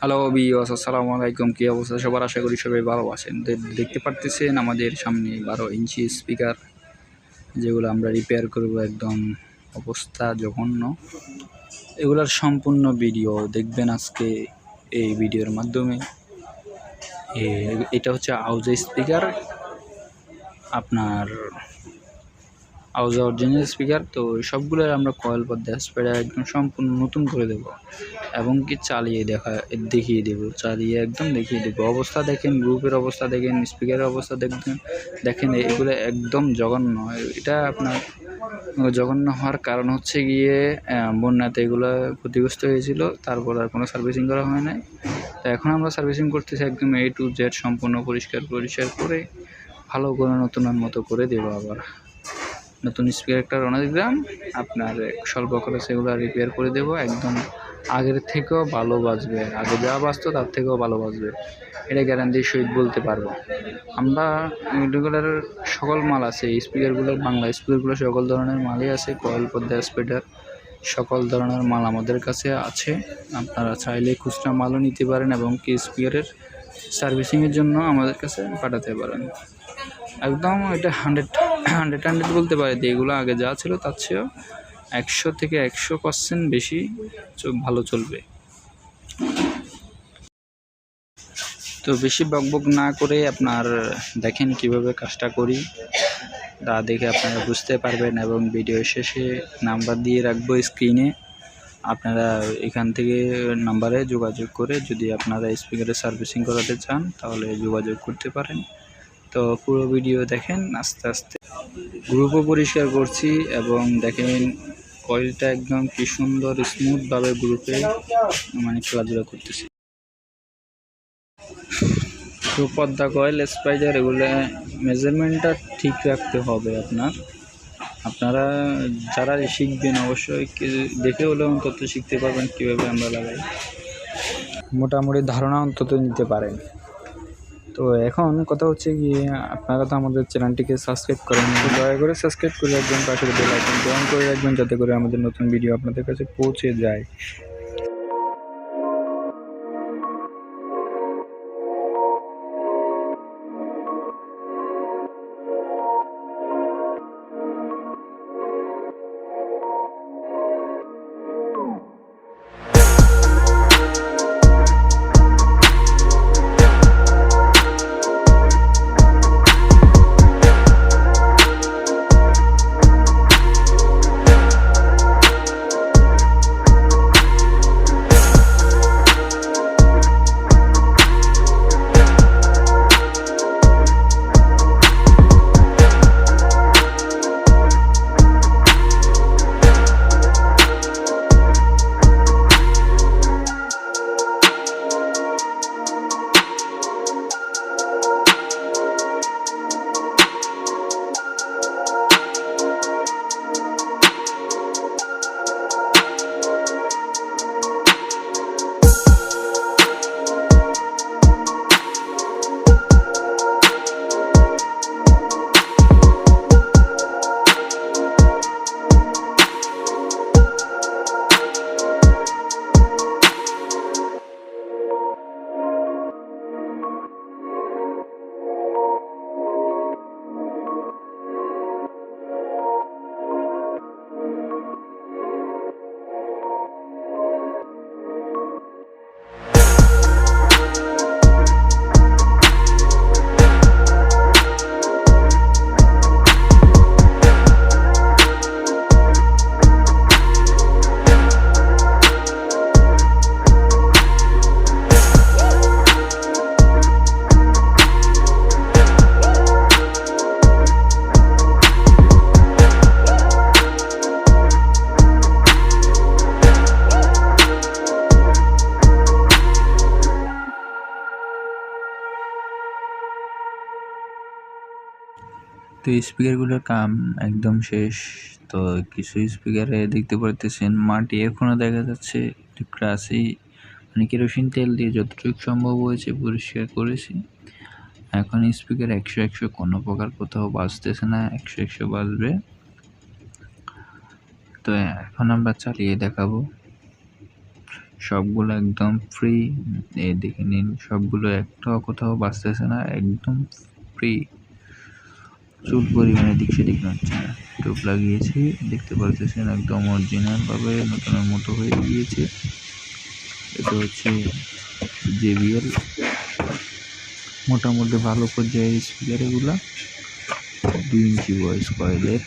Hello বিওস আসসালামু আলাইকুম। কী অবস্থা? সবার আশা করি সবাই ভালো আছেন। দেখতে পারতেছেন আমাদের সামনে বারো ইঞ্চি স্পিকার যেগুলো আমরা রিপেয়ার করব একদম অবস্থা জঘন্য। এগুলোর সম্পূর্ণ ভিডিও দেখবেন আজকে এই ভিডিওর মাধ্যমে। এটা হচ্ছে আউজা স্পিকার আপনার আউজা অরিজিনাল স্পিকার তো সবগুলোর আমরা কয়েল পদ্মা স্প্রেডার একদম সম্পূর্ণ নতুন করে দেবো এবং কি চালিয়ে দেখা, দেখিয়ে দেবো, চালিয়ে একদম দেখিয়ে দেবো। অবস্থা দেখেন, গ্রুপের অবস্থা দেখেন স্পিকারের অবস্থা দেখবেন দেখেন, এগুলো একদম জঘন্য। এটা আপনার জঘন্য হওয়ার কারণ হচ্ছে গিয়ে বন্যাতে এগুলো ক্ষতিগ্রস্ত হয়েছিল, তারপর আর কোনো সার্ভিসিং করা হয় নাই। তো এখন আমরা সার্ভিসিং করতেছি একদম এ টু জেড সম্পূর্ণ পরিষ্কার পরিষ্কার করে, ভালো করে নতুনের মতো করে দেবো আবার। নতুন স্পিকার একটা গ্রাম আপনার স্বল্প খরচে এগুলো রিপেয়ার করে দেবো। একদম আগের থেকেও ভালো বাজবে। আগে যা বাজতো তার থেকেও ভালো বাজবে। এটা গ্যারান্টির সহিত বলতে পারব। আমরা রেগুলার সকল মাল আছে। এই স্পিকারগুলোর বাংলা স্পিকারগুলো সকল ধরনের মালই আছে। কয়েল, পদ্মা স্পিডার সকল ধরনের মাল আমাদের কাছে আছে। আপনারা চাইলে খুচরা মালও নিতে পারেন এবং কি স্পিকারের সার্ভিসিংয়ের জন্য আমাদের কাছে পাঠাতে পারেন। একদম এটা হান্ড্রেড হান্ড্রেড হান্ড্রেড বলতে পারে যে এগুলো আগে যা ছিল তার চেয়েও একশো থেকে একশো পার্সেন্ট বেশি ভালো চলবে। তো বেশি বকবক না করে আপনার দেখেন কীভাবে কাজটা করি। তা দেখে আপনারা বুঝতে পারবেন এবং ভিডিও শেষে নাম্বার দিয়ে রাখব স্ক্রিনে আপনারা এখান থেকে নাম্বারে যোগাযোগ করে যদি আপনারা স্পিকারে সার্ভিসিং করাতে চান তাহলে যোগাযোগ করতে পারেন। তো পুরো ভিডিও দেখেন, আস্তে আস্তে গ্রুপও পরিষ্কার করছি এবং দেখেন কয়েলটা একদম কি সুন্দর, স্মুথভাবে গ্রুপে মানে খেলাধুলা করতেছি। তো পদ্মা কয়েল, স্পাইডার, এগুলো মেজারমেন্টটা ঠিক রাখতে হবে আপনার। আপনারা যারা শিখবেন অবশ্যই দেখে হলেও অন্তত শিখতে পারবেন কীভাবে আমরা লাগাই। মোটামুটি ধারণা অন্তত নিতে পারেন। তো এখন কথা হচ্ছে গিয়ে আপনারা তো আমাদের চ্যানেলটিকে সাবস্ক্রাইব করেন তো দয়া করে সাবস্ক্রাইব করে রাখবেন, পাশে বেল আইকন অন করে রাখবেন, যাতে করে আমাদের নতুন ভিডিও আপনাদের কাছে পৌঁছে যায়। তো স্পিকারগুলোর কাম একদম শেষ। তো কিছু স্পিকারে দেখতে পারতেছেন, মাটি এখনও দেখা যাচ্ছে টুকরা আছেই মানে কেরোসিন তেল দিয়ে যতটুকু সম্ভব হয়েছে পরিষ্কার করেছি। এখন স্পিকার একশো একশো, কোনো প্রকার কোথাও বাজতেছে না, একশো একশো বাজবে। তো এখন আমরা চালিয়ে দেখাবো। সবগুলো একদম ফ্রি দেখে নিন, সবগুলো একটাও কোথাও বাঁচতেছে না, একদম ফ্রি চুল পরিমাণে দিক সেদিক নড়ছে না। টোপ লাগিয়েছে, দেখতে পারতেছেন একদম অরিজিনালভাবে নতুনের মতো হয়ে গিয়েছে। এটা হচ্ছে জেবিএল মোটামুটি ভালো পর্যায়ের স্পিকার এগুলা। দুই ইঞ্চি বয়স কয়েলের